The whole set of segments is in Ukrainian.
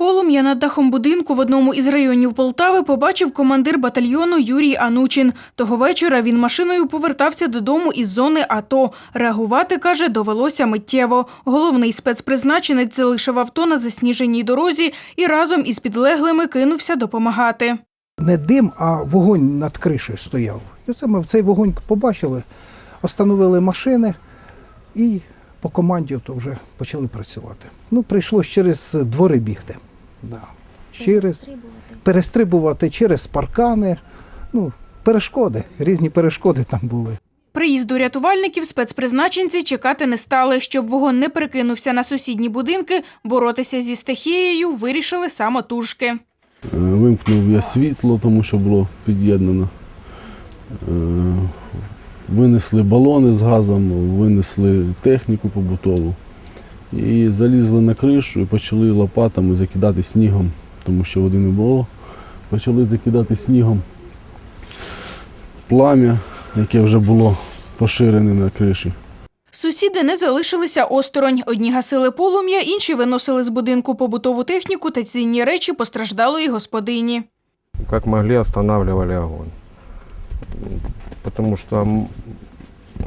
Полум'я над дахом будинку в одному із районів Полтави побачив командир батальйону Юрій Анучин. Того вечора він машиною повертався додому із зони АТО. Реагувати, каже, довелося миттєво. Головний спецпризначенець залишив авто на засніженій дорозі і разом із підлеглими кинувся допомагати. не дим, а вогонь над кришею стояв. І оце ми в цей вогонь побачили, остановили машини і по команді то вже почали працювати. Ну, прийшлось через двори бігти. Да. Через перестрибувати через паркани. Ну, перешкоди, різні перешкоди там були. Приїзду рятувальників спецпризначенці чекати не стали. Щоб вогонь не перекинувся на сусідні будинки, боротися зі стихією вирішили самотужки. Вимкнув я світло, тому що було під'єднано. Е, Винесли балони з газом, винесли техніку побутову. І залізли на кришу і почали лопатами закидати снігом, тому що води не було. Почали закидати снігом плам'я, яке вже було поширене на криші. Сусіди не залишилися осторонь. Одні гасили полум'я, інші виносили з будинку побутову техніку та цінні речі постраждалої господині. как могли останавливали огонь. Потому что м,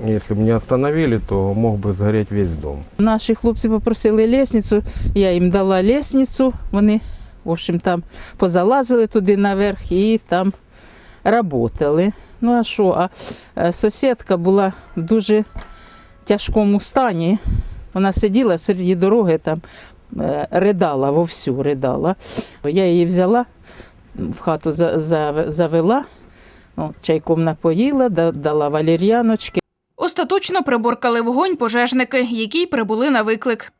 если бы не остановили, то мог бы сгореть весь дом. Наші хлопці попросили лісницю, я їм дала лісницю, вони, в общем, там позалазили туди наверх і там працювали. Ну а що? А е, сусідка була в дуже тяжкому стані. Вона сиділа серед дороги, там е, ридала, вовсю ридала. Я її взяла, в хату за- за- завела, ну, чайком напоїла, дала валір'яночки. Остаточно приборкали вогонь пожежники, які прибули на виклик.